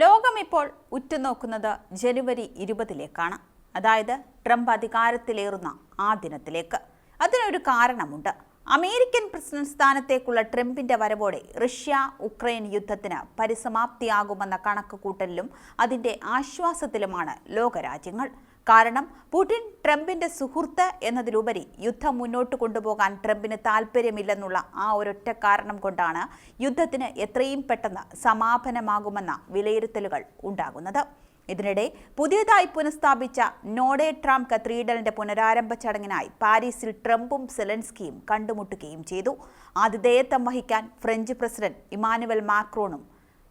ലോകം ഇപ്പോൾ ഉറ്റുനോക്കുന്നത് ജനുവരി ഇരുപതിലേക്കാണ്. അതായത് ട്രംപ് അധികാരത്തിലേറുന്ന ആ ദിനത്തിലേക്ക്. അതിനൊരു കാരണമുണ്ട്. അമേരിക്കൻ പ്രസിഡന്റ് സ്ഥാനത്തേക്കുള്ള ട്രംപിന്റെ വരവോടെ റഷ്യ ഉക്രൈൻ യുദ്ധത്തിന് പരിസമാപ്തിയാകുമെന്ന കണക്കുകൂട്ടലിലും അതിന്റെ ആശ്വാസത്തിലുമാണ് ലോകരാജ്യങ്ങൾ. കാരണം പുടിൻ ട്രംപിന്റെ സുഹൃത്ത് എന്നതിലുപരി യുദ്ധം മുന്നോട്ട് കൊണ്ടുപോകാൻ ട്രംപിന് താല്പര്യമില്ലെന്നുള്ള ആ ഒരൊറ്റ കാരണം കൊണ്ടാണ് യുദ്ധത്തിന് എത്രയും പെട്ടെന്ന് സമാപനമാകുമെന്ന വിലയിരുത്തലുകൾ ഉണ്ടാകുന്നത്. ഇതിനിടെ പുതിയതായി പുനഃസ്ഥാപിച്ച നോഡേ ട്രാം കത്രീഡലിന്റെ പുനരാരംഭ ചടങ്ങിനായി പാരീസിൽ ട്രംപും സെലൻസ്കിയും കണ്ടുമുട്ടുകയും ചെയ്തു. ആതിഥേയത്വം വഹിക്കാൻ ഫ്രഞ്ച് പ്രസിഡന്റ് ഇമാനുവൽ മാക്രോണും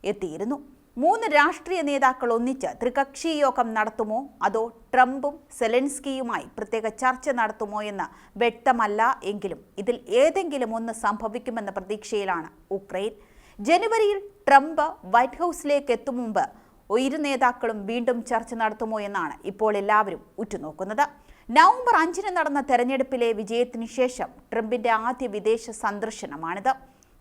എത്തിയിരുന്നു. മൂന്ന് രാഷ്ട്രീയ നേതാക്കൾ ഒന്നിച്ച് ത്രികക്ഷി യോഗം നടത്തുമോ? അതോ ട്രംപും സെലൻസ്കിയുമായി പ്രത്യേക ചർച്ച നടത്തുമോ എന്ന് വ്യക്തമല്ല എങ്കിലും ഇതിൽ ഏതെങ്കിലും ഒന്ന് സംഭവിക്കുമെന്ന പ്രതീക്ഷയിലാണ് ഉക്രൈൻ. ജനുവരിയിൽ ട്രംപ് വൈറ്റ് ഹൗസിലേക്ക് എത്തും മുമ്പ് ഇരു നേതാക്കളും വീണ്ടും ചർച്ച നടത്തുമോ എന്നാണ് ഇപ്പോൾ എല്ലാവരും ഉറ്റുനോക്കുന്നത്. നവംബർ അഞ്ചിന് നടന്ന തെരഞ്ഞെടുപ്പിലെ വിജയത്തിന് ശേഷം ട്രംപിന്റെ ആദ്യ വിദേശ സന്ദർശനമാണിത്.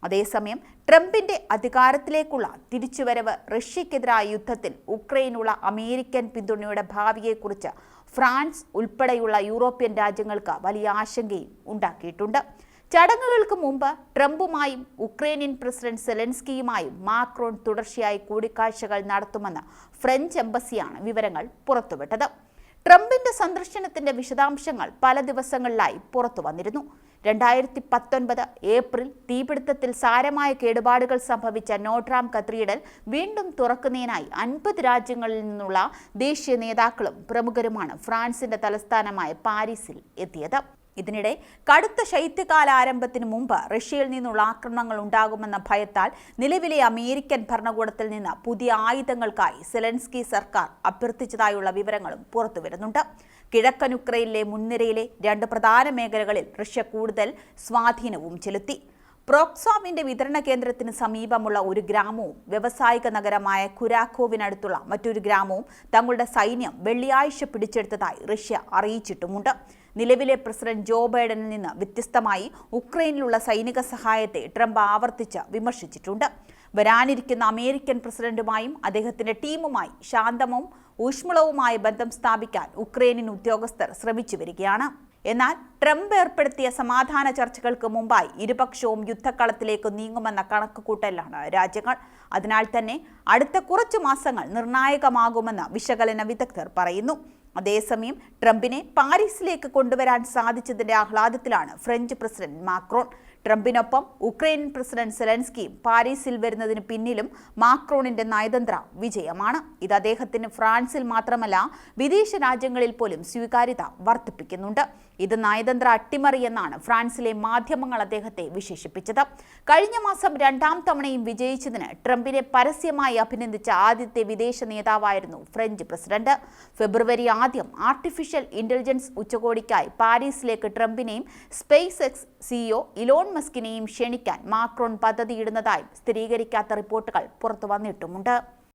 അതേസമയം ട്രംപിന്റെ അധികാരത്തിലേക്കുള്ള തിരിച്ചുവരവ് റഷ്യക്കെതിരായ യുദ്ധത്തിൽ ഉക്രൈനുള്ള അമേരിക്കൻ പിന്തുണയുടെ ഭാവിയെക്കുറിച്ച് ഫ്രാൻസ് ഉൾപ്പെടെയുള്ള യൂറോപ്യൻ രാജ്യങ്ങൾക്ക് വലിയ ആശങ്കയും ഉണ്ടാക്കിയിട്ടുണ്ട്. ചടങ്ങുകൾക്ക് മുമ്പ് ട്രംപുമായും ഉക്രൈനിയൻ പ്രസിഡന്റ് സെലൻസ്കിയുമായും മാക്രോൺ തുടർച്ചയായി കൂടിക്കാഴ്ചകൾ നടത്തുമെന്ന് ഫ്രഞ്ച് എംബസിയാണ് വിവരങ്ങൾ പുറത്തുവിട്ടത്. ട്രംപിന്റെ സന്ദർശനത്തിന്റെ വിശദാംശങ്ങൾ പല ദിവസങ്ങളിലായി പുറത്തു വന്നിരുന്നു രണ്ടായിരത്തി പത്തൊൻപത് ഏപ്രിൽ തീപിടുത്തത്തിൽ സാരമായ കേടുപാടുകൾ സംഭവിച്ച നോട്രാം കത്രീഡൽ വീണ്ടും തുറക്കുന്നതിനായി അൻപത് രാജ്യങ്ങളിൽ നിന്നുള്ള ദേശീയ നേതാക്കളും പ്രമുഖരുമാണ് ഫ്രാൻസിന്റെ തലസ്ഥാനമായ പാരീസിൽ എത്തിയത്. ഇതിനിടെ കടുത്ത ശൈത്യകാല ആരംഭത്തിന് മുമ്പ് റഷ്യയിൽ നിന്നുള്ള ആക്രമണങ്ങൾ ഉണ്ടാകുമെന്ന ഭയത്താൽ നിലവിലെ അമേരിക്കൻ ഭരണകൂടത്തിൽ നിന്ന് പുതിയ ആയുധങ്ങൾക്കായി സെലൻസ്കി സർക്കാർ അഭ്യർത്ഥിച്ചതായുള്ള വിവരങ്ങളും പുറത്തുവരുന്നുണ്ട്. കിഴക്കൻ ഉക്രൈനിലെ മുൻനിരയിലെ രണ്ട് പ്രധാന മേഖലകളിൽ റഷ്യ കൂടുതൽ സ്വാധീനവും ചെലുത്തി. പ്രോക്സോമിന്റെ വിതരണ കേന്ദ്രത്തിന് സമീപമുള്ള ഒരു ഗ്രാമവും വ്യവസായിക നഗരമായ കുരാക്കോവിനടുത്തുള്ള മറ്റൊരു ഗ്രാമവും തങ്ങളുടെ സൈന്യം വെള്ളിയാഴ്ച പിടിച്ചെടുത്തതായി റഷ്യ അറിയിച്ചിട്ടുമുണ്ട്. നിലവിലെ പ്രസിഡന്റ് ജോ ബൈഡനിൽ നിന്ന് വ്യത്യസ്തമായി ഉക്രൈനിലുള്ള സൈനിക സഹായത്തെ ട്രംപ് ആവർത്തിച്ച് വിമർശിച്ചിട്ടുണ്ട്. വരാനിരിക്കുന്ന അമേരിക്കൻ പ്രസിഡന്റുമായും അദ്ദേഹത്തിന്റെ ടീമുമായി ശാന്തവും ഊഷ്മളവുമായ ബന്ധം സ്ഥാപിക്കാൻ ഉക്രൈനിൻ ഉദ്യോഗസ്ഥർ ശ്രമിച്ചു വരികയാണ്. എന്നാൽ ട്രംപ് ഏർപ്പെടുത്തിയ സമാധാന ചർച്ചകൾക്ക് മുമ്പായി ഇരുപക്ഷവും യുദ്ധക്കളത്തിലേക്ക് നീങ്ങുമെന്ന കണക്കുകൂട്ടലാണ് രാജ്യങ്ങൾ. അതിനാൽ തന്നെ അടുത്ത കുറച്ചു മാസങ്ങൾ നിർണായകമാകുമെന്ന് വിശകലന വിദഗ്ധർ പറയുന്നു. അതേസമയം ട്രംപിനെ പാരീസിലേക്ക് കൊണ്ടുവരാൻ സാധിച്ചതിന്റെ ആഹ്ലാദത്തിലാണ് ഫ്രഞ്ച് പ്രസിഡന്റ് മാക്രോൺ ട്രംപിനൊപ്പം ഉക്രൈൻ പ്രസിഡന്റ് സെലൻസ്കി പാരീസിൽ വരുന്നതിന് പിന്നിലും മാക്രോണിന്റെ നയതന്ത്ര വിജയമാണ്. ഇത് അദ്ദേഹത്തിന് ഫ്രാൻസിൽ മാത്രമല്ല വിദേശ രാജ്യങ്ങളിൽ പോലും സ്വീകാര്യത വർദ്ധിപ്പിക്കുന്നുണ്ട്. ഇത് നയതന്ത്ര അട്ടിമറി എന്നാണ് ഫ്രാൻസിലെ മാധ്യമങ്ങൾ അദ്ദേഹത്തെ വിശേഷിപ്പിച്ചത്. കഴിഞ്ഞ മാസം രണ്ടാം തവണയും വിജയിച്ചതിന് ട്രംപിനെ പരസ്യമായി അഭിനന്ദിച്ച ആദ്യത്തെ വിദേശ നേതാവായിരുന്നു ഫ്രഞ്ച് പ്രസിഡന്റ്. ഫെബ്രുവരി ആദ്യം ആർട്ടിഫിഷ്യൽ ഇന്റലിജൻസ് ഉച്ചകോടിക്കായി പാരീസിലേക്ക് ട്രംപിനെയും സ്പേസ് എക്സ് സിഇഒ ഇലോൺ മസ്കിനെയും ക്ഷണിക്കാൻ മാക്രോൺ പദ്ധതിയിടുന്നതായും സ്ഥിരീകരിക്കാത്ത റിപ്പോർട്ടുകൾ പുറത്തു വന്നിട്ടുമുണ്ട്